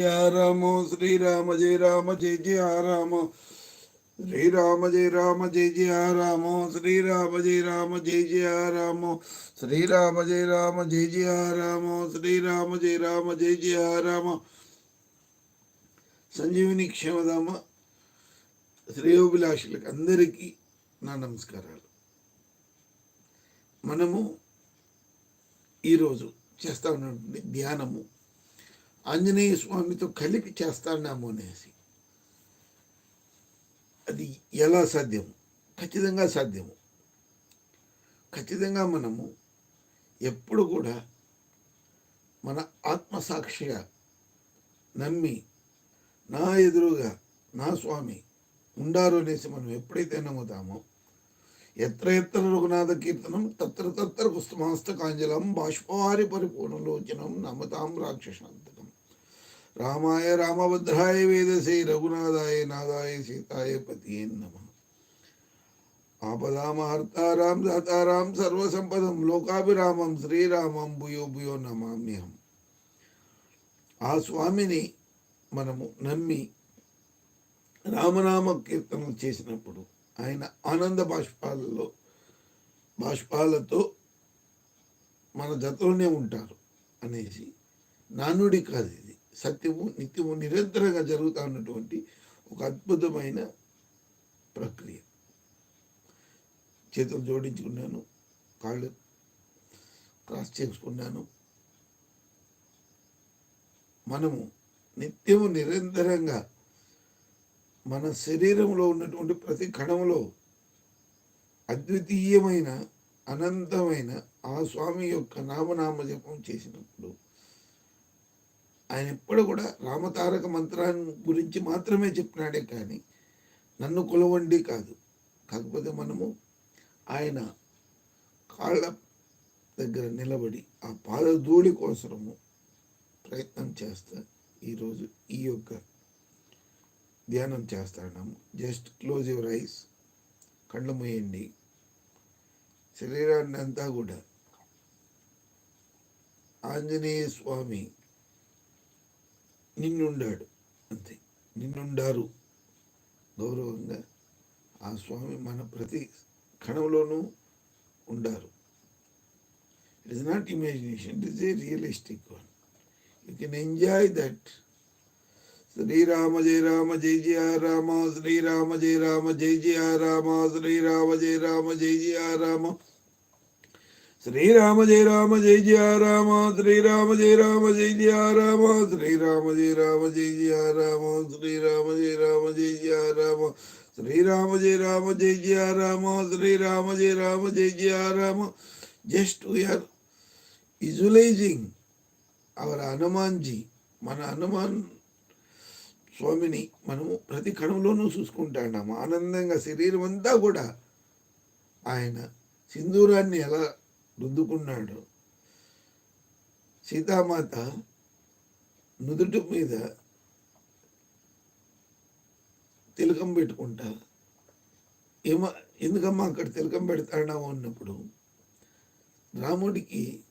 రామ శ్రీరామ జయ రామ జయ జయ రామ శ్రీరామ జయ రామ జయ జయ రామ శ్రీరామ జయ రామ జయ జయ రామ శ్రీరామ జయ రామ జయ జయ రామ శ్రీరామ జయ రామ జయ జయ రామ సంజీవిని క్షమదామ శ్రేయోభిలాషులకు అందరికీ నా నమస్కారాలు మనము ఈరోజు చేస్తా ఉన్నటువంటి ధ్యానము ఆంజనేయ స్వామితో కలిపి చేస్తాన్నాము అనేసి. అది ఎలా సాధ్యము? ఖచ్చితంగా సాధ్యము. ఖచ్చితంగా మనము ఎప్పుడు కూడా మన ఆత్మసాక్షిగా నమ్మి నా ఎదురుగా నా స్వామి ఉండారు అనేసి మనం ఎప్పుడైతే నమ్ముతామో ఎత్ర ఎత్ర రఘునాథ కీర్తనం తత్ర తత్ర పుస్తమాస్తకాంజలం బాష్పవారి పరిపూర్ణలోచనం నమతాం రాక్షసాంతకం. రామాయ రామభద్రాయ వేదసే రఘునాథాయ నాదాయ సీతాయ పతియే నమ. ఆపదామహర్తారాం దాతారాం సర్వసంపదం లోకాభిరామం శ్రీరామం భూయో భూయో నమామ్యహం. ఆ స్వామిని మనము నమ్మి రామనామ కీర్తనలు చేసినప్పుడు ఆయన ఆనంద బాష్పాలలో బాష్పాలతో మన జతలోనే ఉంటారు అనేసి నానుడి కాదు ఇది. సత్యము నిత్యము నిరంతరంగా జరుగుతూ ఉన్నటువంటి ఒక అద్భుతమైన ప్రక్రియ. చేతులు జోడించుకున్నాను కాళ్ళు క్రాస్ చేసుకున్నాను. మనము నిత్యము నిరంతరంగా మన శరీరంలో ఉన్నటువంటి ప్రతి కణంలో అద్వితీయమైన అనంతమైన ఆ స్వామి యొక్క నామనామ జపం చేసినప్పుడు ఆయన ఎప్పుడు కూడా రామతారక మంత్రాన్ని గురించి మాత్రమే చెప్పినాడే కానీ నన్ను కొలవండి కాదు. కాకపోతే మనము ఆయన కాళ్ళ దగ్గర నిలబడి ఆ పాదధూళి కోసము ప్రయత్నం చేస్తా ఈరోజు ఈ యొక్క ధ్యానం చేస్తాము జస్ట్ క్లోజ్ యువర్ ఐస్ కళ్ళు మూయండి. శరీరాన్ని అంతా కూడా ఆంజనేయ స్వామి నిన్నుండాడు. అంతే. నిన్నుండారు. గౌరవంగా ఆ స్వామి మన ప్రతి కణంలోనూ ఉండారు. It is not imagination it is a realistic one you can enjoy that Srirama జయ రామ జయ జయ రామ శ్రీరామ జయ రామ జయ జయ రామ శ్రీరామ జయ రామ జయ జయ రామ శ్రీరామ జయ రామ జయ జయ రామ శ్రీరామ జయ రామ జయ జయ రామ శ్రీరామ జయ రామ జయ జయ రామ శ్రీరామ జయ రామ జయ జయ రామ శ్రీరామ జయ రామ జయ జయ రామ శ్రీరామ జయ రామ జయ జయ Rama. Just we are visualising our Hanumanji మన హనుమాన్ స్వామిని మనము ప్రతి కణంలోనూ చూసుకుంటాం ఆనందంగా శరీరం అంతా కూడా ఆయన సింధూరాన్ని ఎలా రుద్దుకున్నాడు. సీతామాత నుదుటి మీద తిలకం పెట్టుకుంటా. ఏమ ఎందుకమ్మా అక్కడ తిలకం పెడతాడావు అన్నప్పుడు రాముడికి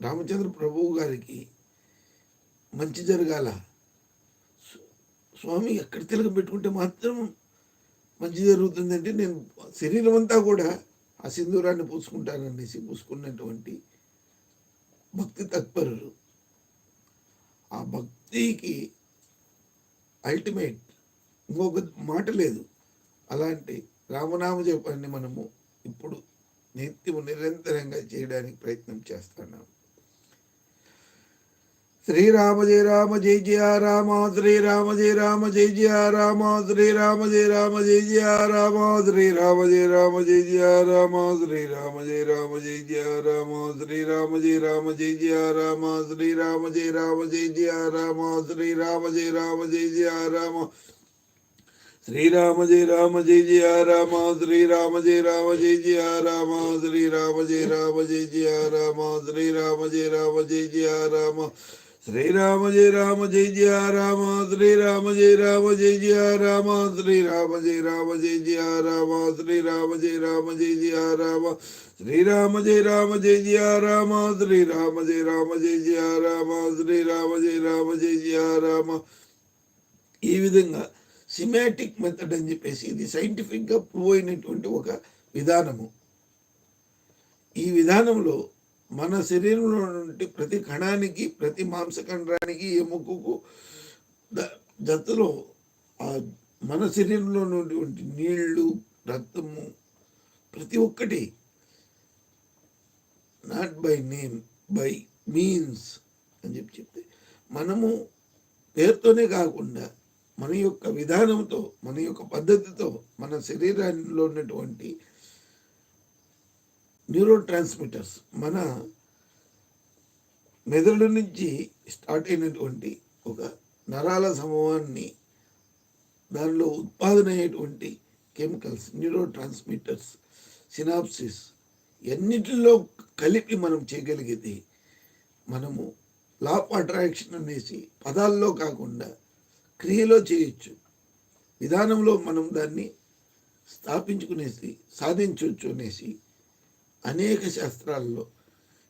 రామచంద్ర ప్రభువు గారికి మంచి జరగాల. స్వామి ఎక్కడ తిలకం పెట్టుకుంటే మాత్రం మంచి జరుగుతుందంటే నేను శరీరం అంతా కూడా ఆ సింధూరాన్ని పూసుకుంటాననేసి పూసుకున్నటువంటి భక్తి తత్పరులు. ఆ భక్తికి అల్టిమేట్ ఇంకొక మాట లేదు. అలాంటి రామనామ జపాన్ని మనము ఇప్పుడు నిత్యము నిరంతరంగా చేయడానికి ప్రయత్నం చేస్తున్నాము శ్రీరామ జయ రామ జయ జయ రామ శ్రీరామ జయ రామ జయ జయ రామ శ్రీరామ జయ రామ జయ జయ రామ శ్రీరామ జయ రామ జయ జయ రామ శ్రీరామ జయ రామ జయ జయ రామ శ్రీరామ జయ రామ జయ జయ రామ శ్రీరామ జయ రామ జయ జయ రామ శ్రీరామ జయ రామ జయ జయ రామ శ్రీరామ జయ రామ జయ జయ రామ శ్రీరామ జయ రామ జయ జయ రామ శ్రీరామ జయ రామ జయ జయ రామ శ్రీరామ జయ రామ జయ జయ రామ శ్రీరామ జయ రామ జయ జయ రామ శ్రీరామ జయ రామ జయ జయ రామ శ్రీరామ జయ రామ జయ జయ రామ శ్రీరామ జయ రామ జయ జయ రామ శ్రీరామ జయ రామ జయ జయ రామ శ్రీరామ జయ రామ జయ జయ రామ శ్రీరామ జయ రామ జయ జయ రామ. ఈ విధంగా సిమాటిక్ మెథడ్ అని చెప్పేసి ఇది సైంటిఫిక్గా ప్రూవ్ అయినటువంటి ఒక విధానము. ఈ విధానంలో మన శరీరంలో నుండి ప్రతి కణానికి ప్రతి మాంసఖండానికి ఎముకకు జతలో ఆ మన శరీరంలో ఉన్నటువంటి నీళ్ళు రక్తము ప్రతి ఒక్కటి not by name by means అని చెప్పి చెప్తే మనము పేరుతోనే కాకుండా మన యొక్క విధానంతో మన యొక్క పద్ధతితో మన శరీరంలో ఉన్నటువంటి న్యూరో ట్రాన్స్మిటర్స్ మన మెదడు నుంచి స్టార్ట్ అయినటువంటి ఒక నరాల సమూహాన్ని దానిలో ఉత్పాదన అయ్యేటువంటి కెమికల్స్ న్యూరో ట్రాన్స్మిటర్స్ సినాప్సిస్ ఎన్నిటిలో కలిపి మనం చేయగలిగితే మనము లా ఆఫ్ అట్రాక్షన్ అనేసి పదాల్లో కాకుండా క్రియలో చేయొచ్చు. విధానంలో మనం దాన్ని స్థాపించుకునేసి సాధించవచ్చు అనేసి అనేక శాస్త్రాల్లో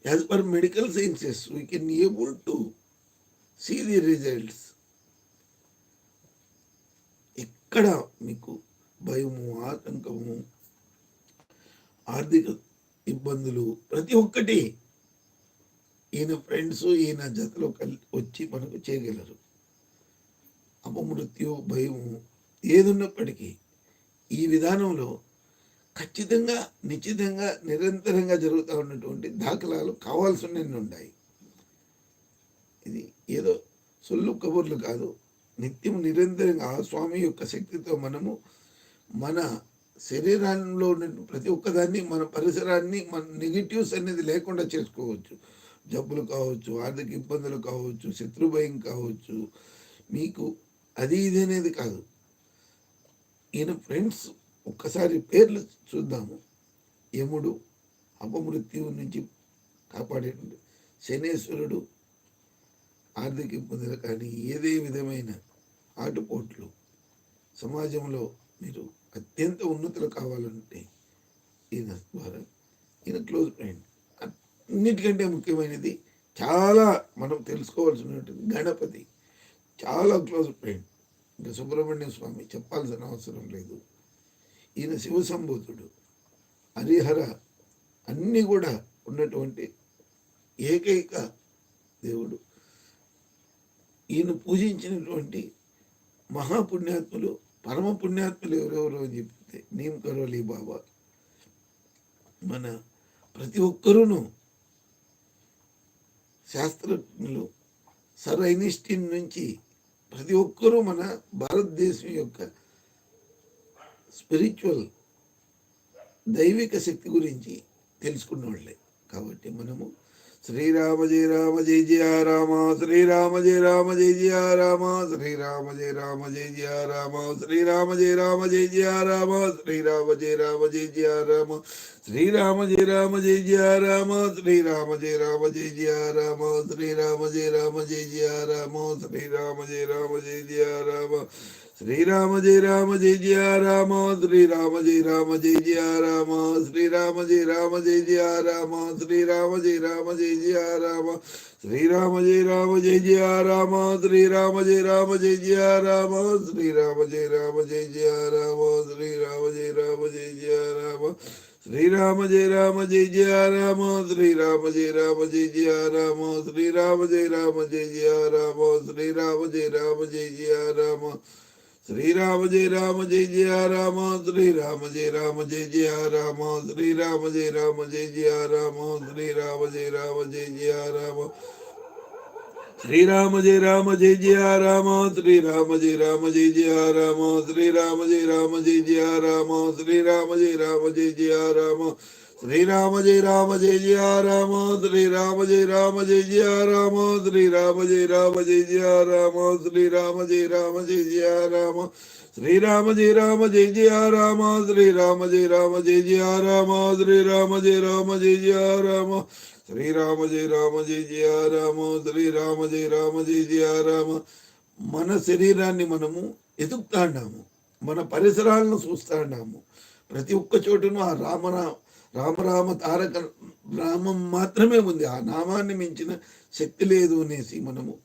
as per medical sciences we can able to see the results ఎక్కడ మీకు భయము ఆతంకము ఆర్థిక ఇబ్బందులు ప్రతి ఒక్కటి ఈయన ఫ్రెండ్స్ ఈయన జతలో కలి వచ్చి మనకు చేయగలరు. అపమృత్యు భయము ఏదున్నప్పటికీ ఈ విధానంలో ఖచ్చితంగా నిశ్చితంగా నిరంతరంగా జరుగుతూ ఉన్నటువంటి దాఖలాలు కావాల్సినవి ఉన్నాయి ఇది ఏదో సొల్లు కబుర్లు కాదు. నిత్యం నిరంతరంగా ఆ స్వామి యొక్క శక్తితో మనము మన శరీరంలో ఉన్న ప్రతి ఒక్కదాన్ని మన పరిసరాన్ని మన నెగిటివ్స్ అనేది లేకుండా చేసుకోవచ్చు. జబ్బులు కావచ్చు ఆర్థిక ఇబ్బందులు కావచ్చు శత్రు భయం కావచ్చు. మీకు అది ఇది అనేది కాదు. ఈయన ఫ్రెండ్స్ ఒక్కసారి పేర్లు చూద్దాము. యముడు అపమృత్యువు నుంచి కాపాడేటువంటి శనేశ్వరుడు ఆర్థిక ఇబ్బందులు కానీ ఏదే విధమైన ఆటుపోట్లు సమాజంలో మీరు అత్యంత ఉన్నతులు కావాలంటే ఈయన ద్వారా ఈయన క్లోజ్ ఫ్రెండ్. అన్నిటికంటే ముఖ్యమైనది చాలా మనం తెలుసుకోవాల్సినటువంటి గణపతి. చాలా క్లోజ్ ఫ్రెండ్. ఇంకా సుబ్రహ్మణ్య స్వామి చెప్పాల్సిన అవసరం లేదు. ఈయన శివసంభూతుడు హరిహర అన్నీ కూడా ఉన్నటువంటి ఏకైక దేవుడు. ఈయన పూజించినటువంటి మహాపుణ్యాత్ములు పరమ పుణ్యాత్ములు ఎవరెవరో అని చెప్తే నీమ్ కరోలి బాబా. మన ప్రతి ఒక్కరూను శాస్త్రజ్ఞులు సర్ ఐనిస్టీన్ నుంచి ప్రతి ఒక్కరూ మన భారతదేశం యొక్క స్పిరిచువల్ దైవిక శక్తి గురించి తెలుసుకున్న వాళ్ళే కాబట్టి మనము శ్రీరామ జయ రామ జయ జయ రామ శ్రీరామ జయ రామ జయ జయ రామ శ్రీరామ జయ రామ జయ జయ రామ శ్రీరామ జయ రామ జయ జయ రామ శ్రీరామ జయ రామ జయ జయ రామ శ్రీరామ జయ రామ జయ జయ రామ శ్రీరామ జయ రామ జయ జయ రామ శ్రీరామ జయ రామ జయ జయ రామ శ్రీరామ జయ రామ జయ జయ రామ శ్రీరామ జయ రామ జయ జయ రామ శ్రీరామ జయ రామ జయ జయ రామ శ్రీరామ జయ రామ జయ జయ రామ శ్రీరామ జయ రామ జయ జయ రామ శ్రీరామ జయ రామ జయ జయ రామ శ్రీరామ జయ రామ జయ జయ రామ శ్రీరామ జయ రామ జయ జయ రామ శ్రీరామ జయ రామ జయ జయ రామ శ్రీరామ జయ రామ జయ జయ రామ శ్రీరామ జయ రామ జయ జయ రామ శ్రీరామ జయ రామ జయ జయ రామ శ్రీరామ జయ రామ జయ జయ రామ శ్రీరామ జయ రామ జయ జయ రామ శ్రీరామ జయ రామ జయ జయ రామ శ్రీరామ జయ రామ జయ జయ రామ శ్రీరామ జయ రామ జయ జయ రామ శ్రీరామ జయ రామ జయ జయ రామ శ్రీరామ జయ రామ జయ జయ రామ శ్రీరామ జయ రామ జయ జయ రామ శ్రీరామ జయ రామ జయ జయ రామ శ్రీరామ జయ రామ జయ జయ రామ శ్రీరామ జయ రామ జయ జయ రామ శ్రీరామ జయ రామ జయ జయ రామ శ్రీరామ జయ రామ జయ జయ రామ శ్రీరామ జయ రామ జయ జయ రామ శ్రీరామ జయ రామ జయ జయ రామ శ్రీరామ జయ రామ జయ జయ రామ శ్రీరామ జయ రామ జయ జయ రామ శ్రీరామ జయ రామ జయ జయ రామ మన శరీరాన్ని మనము ఎదుగుతాండాము మన పరిసరాలను చూస్తాండాము ప్రతి ఒక్క చోటును ఆ రామరా రామరామ తారక రామం మాత్రమే ఉంది. ఆ నామాన్ని మించిన శక్తి లేదు అనేసి మనము.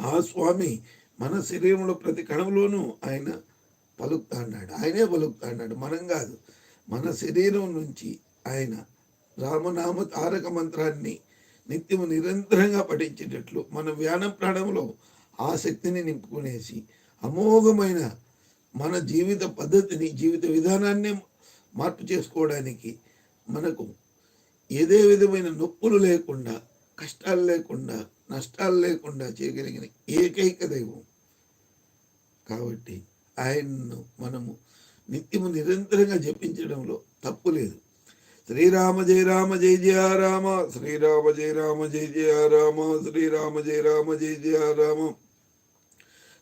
ఆ స్వామి మన శరీరంలో ప్రతి కణంలోనూ ఆయన పలుకుతాడు ఆయనే పలుకుతాడు మనం కాదు. మన శరీరం నుంచి ఆయన రామనామ తారక మంత్రాన్ని నిత్యము నిరంతరంగా పఠించేటట్లు మన వ్యాన ప్రాణంలో ఆ శక్తిని నింపుకునేసి అమోఘమైన మన జీవిత పద్ధతిని జీవిత విధానాన్ని మార్పు చేసుకోవడానికి మనకు ఏదే విధమైన నొప్పులు లేకుండా కష్టాలు లేకుండా నష్టాలు లేకుండా చేయగలిగిన ఏకైక దైవం. కాబట్టి ఆయన్ను మనము నిత్యము నిరంతరంగా జపించడంలో తప్పు లేదు. శ్రీరామ జయ రామ జయ జయ రామ శ్రీరామ జయ రామ జయ జయ రామ శ్రీరామ జయ రామ జయ జయ రామ.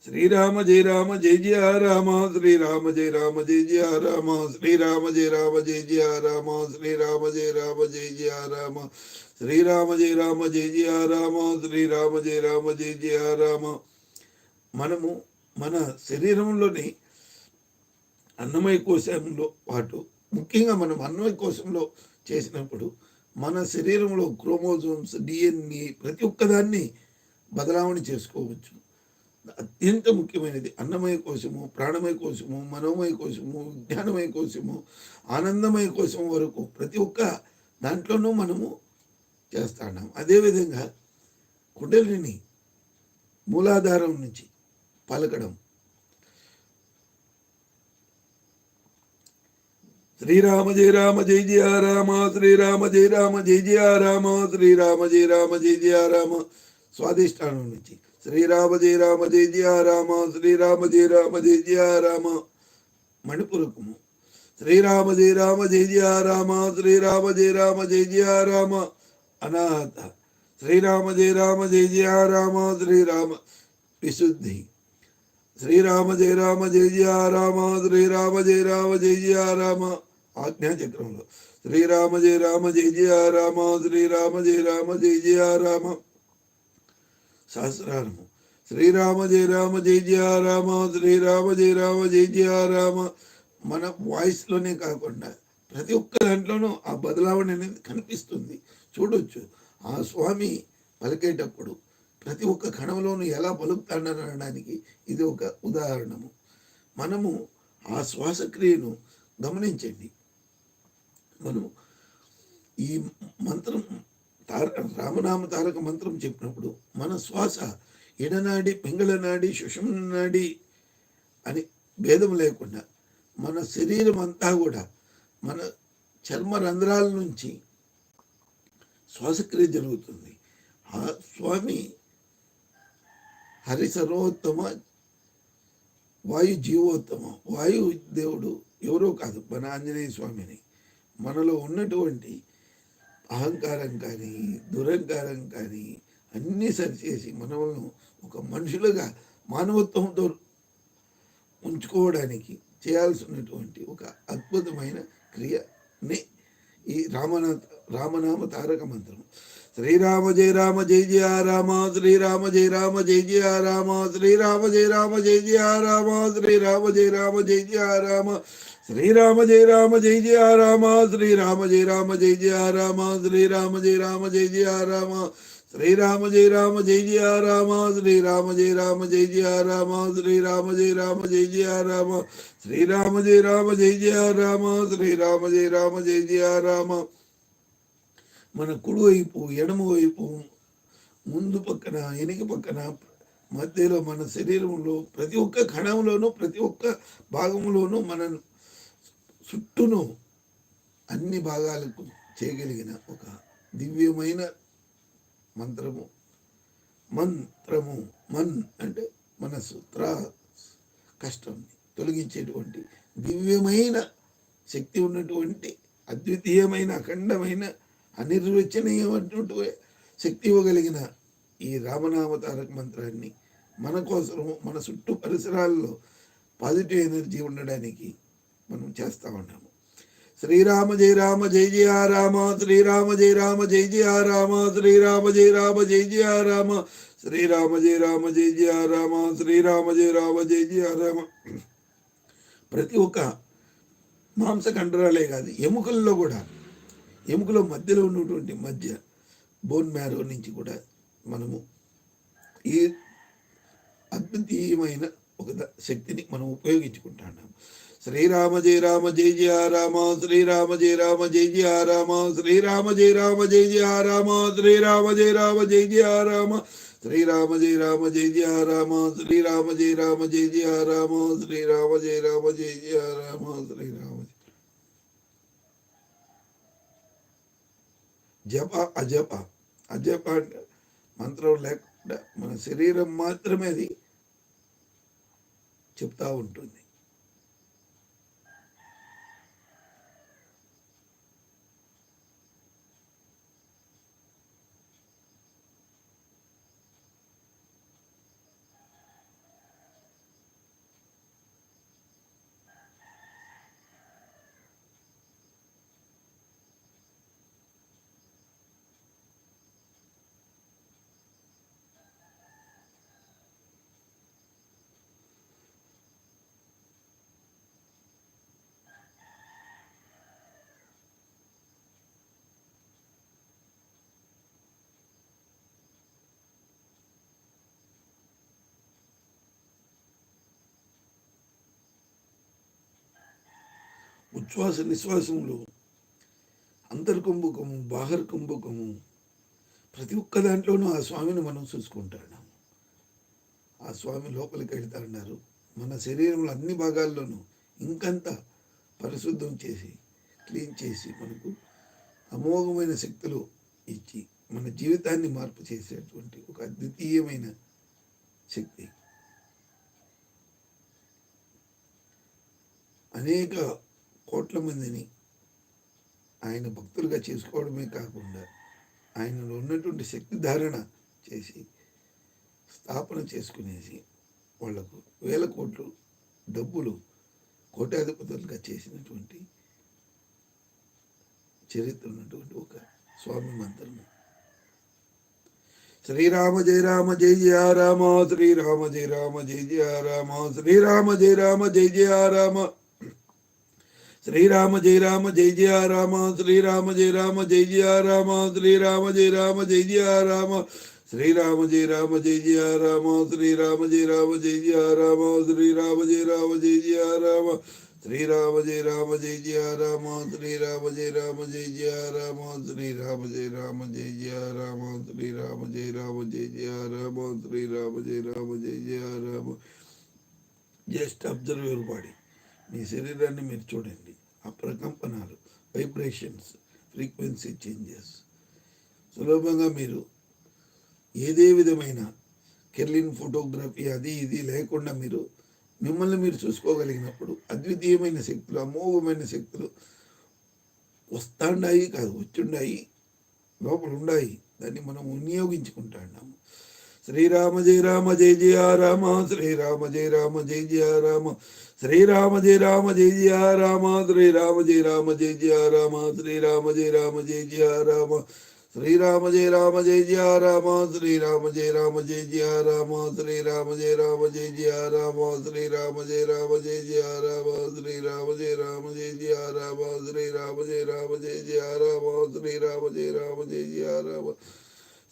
శ్రీరామ జయ రామ జయ జయ రామ శ్రీరామ జయ రామ జయ జయ రామ శ్రీరామ జయ రామ జయ జయ రామ శ్రీరామ జయ రామ జయ జయ రామ శ్రీరామ జయ రామ జయ జయ రామ శ్రీరామ జయ రామ జయ జయ రామ మనము మన శరీరంలోని అన్నమయ కోశంలో పాటు ముఖ్యంగా మనం అన్నమయ కోశంలో చేసినప్పుడు మన శరీరంలో క్రోమోజోమ్స్ డిఎన్ఏ ప్రతి ఒక్కదాన్ని బదలావణి చేసుకోవచ్చు అత్యంత ముఖ్యమైనది. అన్నమయ కోశము ప్రాణమయ కోశము మనోమయ కోశము విజ్ఞానమయ కోశము ఆనందమయ కోశం వరకు ప్రతి ఒక్క దాంట్లోనూ మనము చేస్తున్నాం అదేవిధంగా కుండలిని మూలాధారం నుంచి పలకడం. శ్రీరామ జయ రామ జయ జయ రామ శ్రీరామ జయ రామ జయ జయ రామ శ్రీరామ జయ రామ జయ జయ రామ స్వాదిష్టానం నుంచి శ్రీరామ జయ రామ జయ జయ రామ శ్రీరామ జయ రామ జయ జయ రామ. మణిపురకము. శ్రీరామ జయ రామ జయ జయ రామ శ్రీరామ జయ రామ జయ జయ రామ. అనాథ. శ్రీరామ జయ రామ జయ జయ రామ శ్రీరామ. విశుద్ధి. శ్రీరామ జయ రామ జయ జయ రామ శ్రీరామ జయ రామ జయ జయ రామ. ఆజ్ఞాచక్రంలో శ్రీరామ జయ రామ జయ జయ రామ శ్రీరామ జయ రామ జయ జయ రామ. సహస్రారము. శ్రీరామ జయ రామ జయ జయ రామ శ్రీరామ జయ రామ జయ జయ రామ. మన వాయిస్లోనే కాకుండా ప్రతి ఒక్క దాంట్లోనూ ఆ బదలావణ అనేది కనిపిస్తుంది. చూడొచ్చు. ఆ స్వామి పలికేటప్పుడు ప్రతి ఒక్క కణంలోనూ ఎలా పలుకుతాడనడానికి ఇది ఒక ఉదాహరణము. మనము ఆ శ్వాసక్రియను గమనించండి. మనము ఈ మంత్రం తార రామనామ తారక మంత్రం చెప్పినప్పుడు మన శ్వాస ఎడనాడి పింగళనాడి నాడి అని భేదం లేకుండా మన శరీరం అంతా కూడా మన చర్మ రంధ్రాల నుంచి శ్వాసక్రియ జరుగుతుంది. ఆ స్వామి హరి సర్వోత్తమ వాయు జీవోత్తమ వాయు దేవుడు ఎవరో కాదు మన ఆంజనేయ స్వామిని. మనలో ఉన్నటువంటి అహంకారం కానీ దురహంకారం కానీ అన్నీ సరిచేసి మనము ఒక మనుషులుగా మానవత్వంతో ఉంచుకోవడానికి చేయాల్సినటువంటి ఒక అద్భుతమైన క్రియనే ఈ రామనాథ రామనామ తారక మంత్రం. శ్రీరామ జయ రామ జయ జయ రామ శ్రీరామ జయ రామ జయ జయ రామ శ్రీరామ జయ రామ జయ జయ రామ శ్రీరామ జయ రామ జయ జయ రామ శ్రీరామ జయ రామ జయ జయ రామ శ్రీరామ జయ రామ జయ జయ రామ శ్రీరామ జయ రామ జయ జయ రామ శ్రీరామ జయ రామ జయ జయ రామ శ్రీరామ జయ రామ జయ జయ రామ శ్రీరామ జయ రామ జయ జయ రామ శ్రీరామ జయ రామ జయ జయ రామ శ్రీరామ జయ రామ జయ జయ రామ. మన కుడివైపు ఎడమ వైపు ముందు పక్కన వెనుక పక్కన మధ్యలో మన శరీరంలో ప్రతి ఒక్క కణంలోనూ ప్రతి ఒక్క భాగంలోనూ మన చుట్టూను అన్ని భాగాలకు చేయగలిగిన ఒక దివ్యమైన మంత్రము. మంత్రము మన్ అంటే మనసు త్రా కష్టం తొలగించేటువంటి దివ్యమైన శక్తి ఉన్నటువంటి అద్వితీయమైన అఖండమైన అనిర్వచనీయమైనటువంటి శక్తి ఇవ్వగలిగిన ఈ రామనామతారక మంత్రాన్ని మన కోసము మన చుట్టూ పరిసరాల్లో పాజిటివ్ ఎనర్జీ ఉండడానికి మనం చేస్తూ ఉన్నాము. శ్రీరామ జయ రామ జయ జయ రామ శ్రీరామ జయ రామ జయ జయ రామ శ్రీరామ జయ రామ జయ జయ రామ శ్రీరామ జయ రామ జయ జయ రామ శ్రీరామ జయ రామ జయ జయ రామ. ప్రతి ఒక్క మాంసకండరాలే కాదు ఎముకల్లో కూడా ఎముకల మధ్యలో ఉన్నటువంటి మధ్య బోన్ మ్యారో నుంచి కూడా మనము ఈ అద్వితీయమైన ఒక శక్తిని మనం ఉపయోగించుకుంటున్నాం శ్రీరామ జయ రామ జయ జయ రామ శ్రీరామ జయ రామ జయ జయ రామ శ్రీరామ జయ రామ జయ జయ రామ శ్రీరామ జయ రామ జయ జయ రామ శ్రీరామ జయ రామ జయ జయ రామ శ్రీరామ జయ రామ జయ జయ రామ శ్రీరామ జయ రామ జయ జయ రామ శ్రీరామ జప అజప అజప అంటే మంత్రం లేకుండా మన శరీరం మాత్రమే అది చెప్తా ఉంటుంది ఉచ్ఛ్వాస నిశ్వాసములు. అంతర్కుంభకము బాహర్ కుంభకము ప్రతి ఒక్క దాంట్లోనూ ఆ స్వామిని మనం చూసుకుంటున్నాం ఆ స్వామి లోపలికి వెళ్తాడన్నారు మన శరీరంలో అన్ని భాగాల్లోనూ ఇంకంత పరిశుద్ధం చేసి క్లీన్ చేసి మనకు అమోఘమైన శక్తులు ఇచ్చి మన జీవితాన్ని మార్పు చేసేటువంటి ఒక అద్వితీయమైన శక్తి. అనేక కోట్ల మందిని ఆయన భక్తులుగా చేసుకోవడమే కాకుండా ఆయనలో ఉన్నటువంటి శక్తి ధారణ చేసి స్థాపన చేసుకునేసి వాళ్ళకు వేల కోట్లు డబ్బులు కోటాధిపతులుగా చేసినటువంటి చరిత్ర ఉన్నటువంటి ఒక స్వామి మంత్రము శ్రీరామ జయ రామ జయ జయ రామ శ్రీరామ జయ రామ జయ జయ రామ శ్రీరామ జయ రామ జయ జయ రామ శ్రీరామ జయ రామ జయ జయ రామ శ్రీరామ జయ రామ జయ జయ రామ శ్రీరామ జయ రామ జయ జయ రామ శ్రీరామ జయ రామ జయ జయ రామ శ్రీరామ జయ రామ జయ జయ రామ శ్రీరామ జయ రామ జయ జయ రామ శ్రీరామ జయ రామ జయ జయ రామ శ్రీరామ జయ రామ జయ జయ రామ శ్రీరామ జయ రామ జయ జయ రామ శ్రీరామ జయ రామ జయ జయ రామ శ్రీరామ జయ రామ జయ జయ Rama just observe your body మీ శరీరాన్ని మీరు చూడండి ఆ ప్రకంపనాలు వైబ్రేషన్స్ ఫ్రీక్వెన్సీ చేంజెస్ సులభంగా మీరు ఏదే విధమైన కెర్లిన్ ఫోటోగ్రఫీ అది ఇది లేకుండా మీరు మిమ్మల్ని మీరు చూసుకోగలిగినప్పుడు అద్వితీయమైన శక్తులు అమోఘమైన శక్తులు వస్తాండాయి కాదు వచ్చుండాయి లోపల ఉండాయి దాన్ని మనం వినియోగించుకుంటాము శ్రీరామ జయ రామ జయ జయ రామ శ్రీరామ జయ రామ జయ జయ రామ. శ్రీరామ జయ రామ జయ జయ రామ శ్రీరామ జయ రామ జయ జయ రామ శ్రీరామ జయ రామ జయ జయ రామ శ్రీరామ జయ రామ జయ జయ రామ శ్రీరామ జయ రామ జయ జయ రామ శ్రీరామ జయ రామ జయ జయ రామ శ్రీరామ జయ రామ జయ జయ రామ శ్రీరామ జయ రామ జయ జయ రామ శ్రీరామ జయ రామ జయ జయ రామ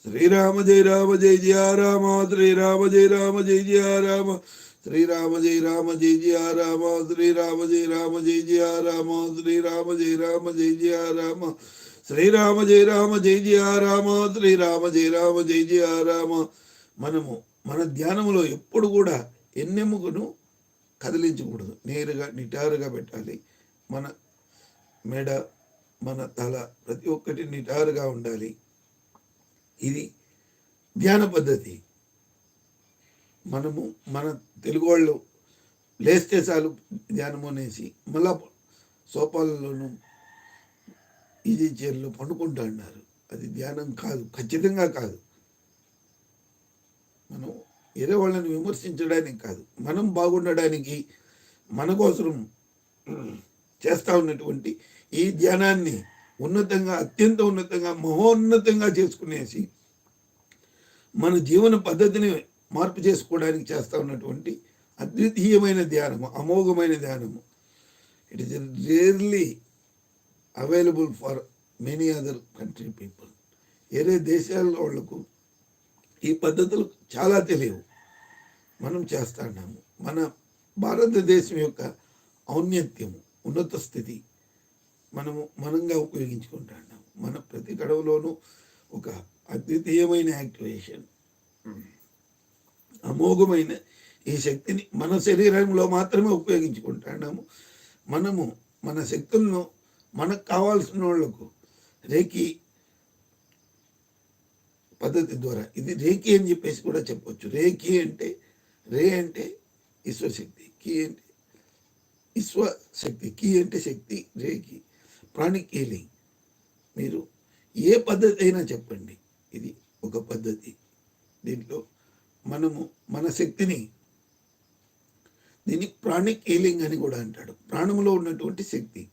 శ్రీరామ జయ రామ జయ జయ రామ శ్రీరామ జయ రామ జయ జయ రామ శ్రీరామ श्री राम जय राम జయ जय రామ श्री రామ జయ राम जय जय राम రామ राम జయ రామ जय जय రామ శ్రీ రామ జయ రామ జయ జయ రామ శ్రీ రామ జయ రామ జయ జయ రామ మనము మన ధ్యానంలో ఎప్పుడు కూడా ఎన్నెముకను కదిలించకూడదు నేరుగా నిటారుగా పెట్టాలి మన మెడ మన తల ప్రతి ఒక్కటి నిటారుగా ఉండాలి ఇది ధ్యాన పద్ధతి మనము మన తెలుగు వాళ్ళు లేస్తే చాలు ధ్యానము అనేసి మళ్ళా సోపాలలోనూ ఈజీ చైర్లో పండుకుంటా అన్నారు. అది ధ్యానం కాదు ఖచ్చితంగా కాదు. మనం వేరే వాళ్ళని విమర్శించడానికి కాదు. మనం బాగుండడానికి మన కోసం చేస్తూ ఉన్నటువంటి ఈ ధ్యానాన్ని ఉన్నతంగా అత్యంత ఉన్నతంగా మహోన్నతంగా చేసుకునేసి మన జీవన పద్ధతిని మార్పు చేసుకోవడానికి చేస్తూ ఉన్నటువంటి అద్వితీయమైన ధ్యానము అమోఘమైన ధ్యానము. It is rarely available for many other country people వేరే దేశాల వాళ్ళకు ఈ పద్ధతులు చాలా తెలియవు. మనం చేస్తున్నాము మన భారతదేశం యొక్క ఔన్నత్యము ఉన్నత స్థితి మనము మనంగా ఉపయోగించుకుంటున్నాం మన ప్రతి గడవలోనూ ఒక అద్వితీయమైన యాక్టివేషన్. అమోఘమైన ఈ శక్తిని మన శరీరంలో మాత్రమే ఉపయోగించుకుంటున్నాము మనము మన శక్తులను మనకు కావాల్సిన వాళ్ళకు రేకి పద్ధతి ద్వారా ఇది రేకి అని చెప్పేసి కూడా చెప్పొచ్చు. రేకి అంటే రే అంటే విశ్వశక్తి కి అంటే ఈశ్వశక్తి కి అంటే శక్తి రేకి ప్రాణిక్ హీలింగ్ మీరు ఏ పద్ధతి అయినా చెప్పండి. ఇది ఒక పద్ధతి. దీంట్లో మనము మన శక్తిని దీన్ని ప్రాణిక్ హీలింగ్ అని కూడా అంటాడు. ప్రాణములో ఉన్నటువంటి శక్తి.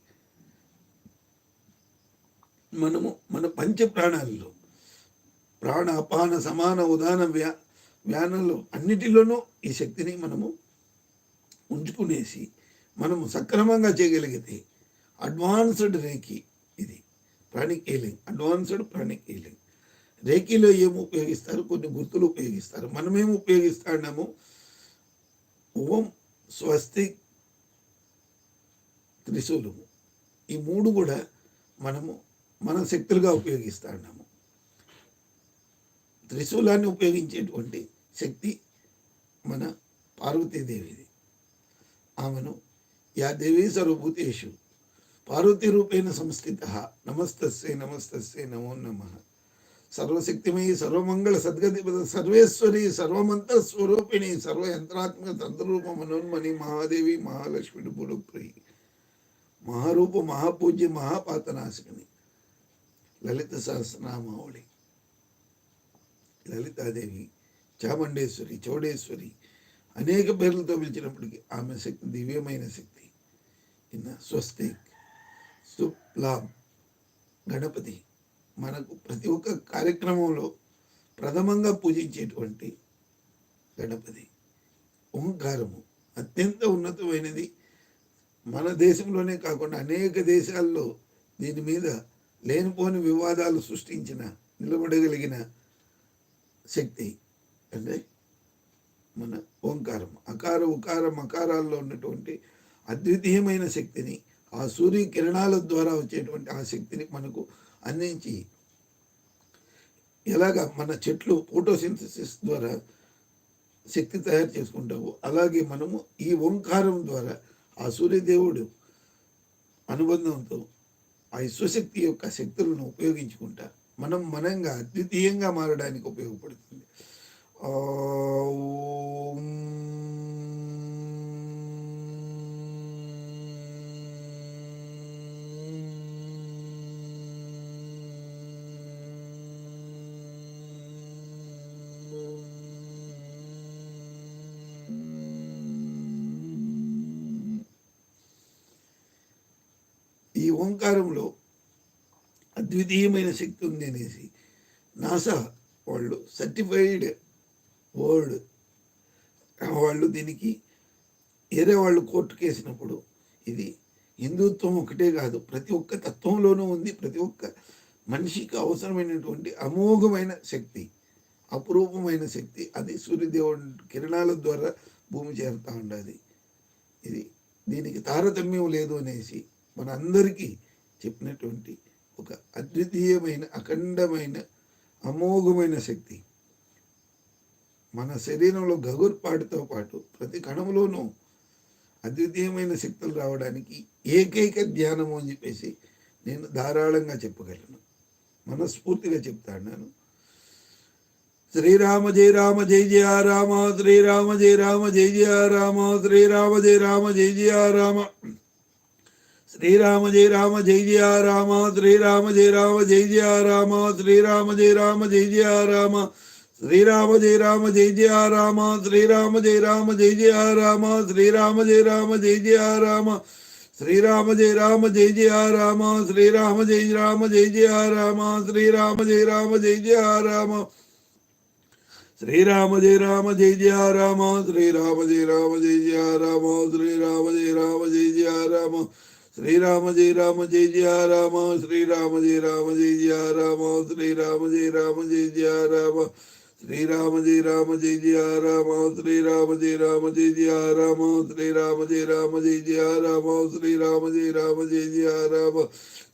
మనము మన పంచ ప్రాణాలలో ప్రాణ అపాన సమాన ఉదాన వ్యా వ్యానంలో అన్నిటిలోనూ ఈ శక్తిని మనము ఉంచుకునేసి మనము సక్రమంగా చేయగలిగితే అడ్వాన్స్డ్ రేకి ఇది. Pranic healing advanced pranic healing. రేఖీలో ఏమి ఉపయోగిస్తారు? కొన్ని గుర్తులు ఉపయోగిస్తారు. మనమేం ఉపయోగిస్తాము ఓం స్వస్తి త్రిశూలము. ఈ మూడు కూడా మనము మన శక్తులుగా ఉపయోగిస్తాము త్రిశూలాన్ని ఉపయోగించేటువంటి శక్తి మన పార్వతీదేవిది. ఆమెను యా దేవీ సర్వభూతేషు. పార్వతీ రూపేణ సంస్థిత. నమస్తస్సే నమస్తస్సే నమో నమ. సర్వశక్తిమయి సర్వమంగళ సద్గతి సర్వేశ్వరి సర్వమంత స్వరూపిణి సర్వయంత్రాత్మక తద్రూప మనోన్మణి మహాదేవి మహాలక్ష్మి పురుప్రియి మహారూప మహాపూజ్య మహాపాతనాశిని. లలిత సహస్రనామావళి. లలితాదేవి చాముండేశ్వరి చౌడేశ్వరి అనేక పేర్లతో పిలిచినప్పటికీ ఆమె శక్తి దివ్యమైన శక్తి. ఇన్న స్వస్తిక్ సుప్లాం గణపతి. మనకు ప్రతి ఒక్క కార్యక్రమంలో ప్రథమంగా పూజించేటువంటి గణపతి. ఓంకారము అత్యంత ఉన్నతమైనది. మన దేశంలోనే కాకుండా అనేక దేశాల్లో దీని మీద లేనిపోని వివాదాలు సృష్టించిన నిలబడగలిగిన శక్తి అంటే మన ఓంకారం. అకార ఉకార మకారాల్లో ఉన్నటువంటి అద్వితీయమైన శక్తిని ఆ సూర్య కిరణాల ద్వారా వచ్చేటువంటి ఆ శక్తిని మనకు అందించి ఎలాగ మన చెట్లు ఫోటోసింథసిస్ ద్వారా శక్తి తయారు చేసుకుంటావు అలాగే మనము ఈ ఓంకారం ద్వారా ఆ సూర్యదేవుడు అనుబంధంతో ఆ విశ్వశక్తి యొక్క శక్తులను ఉపయోగించుకుంటా. మనం మనంగా అద్వితీయంగా మారడానికి ఉపయోగపడుతుంది. ఓం ఓంకారంలో అద్వితీయమైన శక్తి ఉంది అనేసి నాసా వాళ్ళు సర్టిఫైడ్ వరల్డ్ వాళ్ళు దీనికి వేరే వాళ్ళు కోర్టు కేసినప్పుడు ఇది హిందుత్వం ఒకటే కాదు ప్రతి ఒక్క తత్వంలోనూ ఉంది ప్రతి ఒక్క మనిషికి అవసరమైనటువంటి అమోఘమైన శక్తి అపురూపమైన శక్తి అది సూర్యదేవుడి కిరణాల ద్వారా భూమి చేరుతూ ఉండాలి. ఇది దీనికి తారతమ్యం లేదు అనేసి మన అందరికీ చెప్పినటువంటి ఒక అద్వితీయమైన అఖండమైన అమోఘమైన శక్తి. మన శరీరంలో గగుర్పాటుతో పాటు ప్రతి కణంలోనూ అద్వితీయమైన శక్తులు రావడానికి ఏకైక ధ్యానము అని చెప్పేసి నేను ధారాళంగా చెప్పగలను. మనస్ఫూర్తిగా చెప్తాను నేను శ్రీరామ జయ రామ జయ జయ రామ శ్రీరామ జయ రామ జయ జయ రామ శ్రీరామ జయ రామ జయ జయ రామ. శ్రీరామ జయ రామ జయ జయ రామ శ్రీరామ జయ రామ జయ జయ రామ శ్రీరామ జయ రామ జయ జయ రామ శ్రీరామ జయ రామ జయ జయ రామ శ్రీరామ జయ రామ జయ జయ రామ శ్రీరామ జయ రామ జయ జయ రామ శ్రీరామ జయ రామ జయ జయ రామ శ్రీరామ జయ రామ జయ జయ రామ శ్రీరామ జయ రామ జయ జయ రామ శ్రీరామ జయ రామ జయ జయ రామ శ్రీరామ జయ రామ జయ జయ రామ శ్రీరామ జయ రామ జయ జయ రామ శ్రీరామ జయ రామ జయ జయ రామ శ్రీరామ జయ రామ జయ జయ రామ శ్రీరామ జయ రామ జయ జయ రామ శ్రీరామ జయ రామ జయ జయ రామ శ్రీరామ జయ రామ జయ జయ రామ శ్రీరామ జయ రామ జయ జయ రామ శ్రీరామ జయ రామ జయ జయ రామ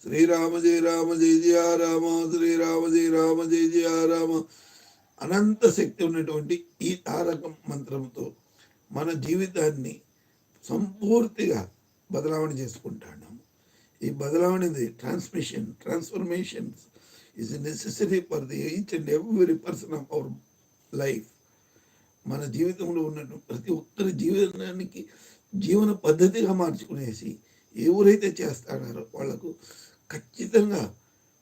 శ్రీరామ జయ రామ జయ జయ రామ శ్రీరామ జయ రామ జయ జయ రామ. అనంత శక్తి ఉన్నటువంటి ఈ తారక మంత్రంతో మన జీవితాన్ని సంపూర్తిగా బదలావణ చేసుకుంటున్నాము ఈ బదలావణది transmission transformations is necessary for the each and every person of our life మన జీవితంలో ఉన్నటువంటి ప్రతి ఒక్కరి జీవనానికి జీవన పద్ధతిగా మార్చుకునేసి ఎవరైతే చేస్తాడారో వాళ్ళకు ఖచ్చితంగా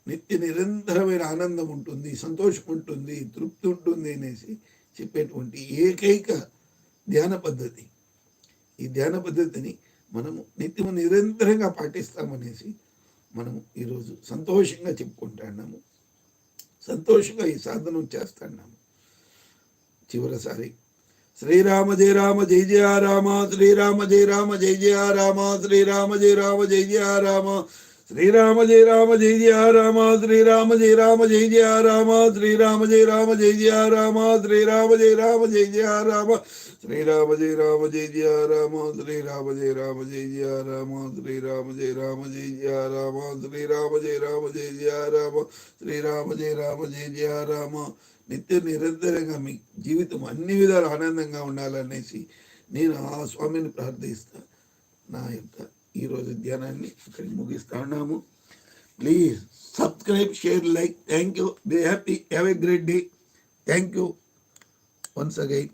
నిత్య నిరంతరమైన ఆనందం ఉంటుంది సంతోషం ఉంటుంది తృప్తి ఉంటుంది అనేసి చెప్పేటువంటి ఏకైక ధ్యాన పద్ధతి. ఈ ధ్యాన పద్ధతిని మనము నిత్యము నిరంతరంగా పాటిస్తామనేసి మనము ఈరోజు సంతోషంగా చెప్పుకుంటున్నాము. సంతోషంగా ఈ సాధనం చేస్తున్నాము. చివరిసారి శ్రీరామ జయ రామ జయ జయ రామ శ్రీరామ జయ రామ జయ జయ రామ శ్రీరామ జయ రామ జయ జయ రామ శ్రీరామ జయ రామ జయ జయ రామ శ్రీరామ జయ రామ జయ జయ రామ శ్రీరామ జయ రామ జయ జయ రామ శ్రీరామ జయ రామ జయ జయ రామ శ్రీరామ राम రామ राम జయ రామ राम श्री రామ జయ राम जय जय राम రామ राम జయ రామ जय జయ రామ श्री राम రామ राम జయ जय राम श्री राम రామ జయ జయ రామ నిత్య నిరంతరంగా మీ జీవితం అన్ని విధాలు ఆనందంగా ఉండాలనేసి నేను ఆ స్వామిని ప్రార్థిస్తాను నా యొక్క ఈరోజు ధ్యానాన్ని ఇక్కడికి ముగిస్తా ఉన్నాము please subscribe share like thank you be happy have a great day thank you once again